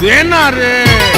দে না রে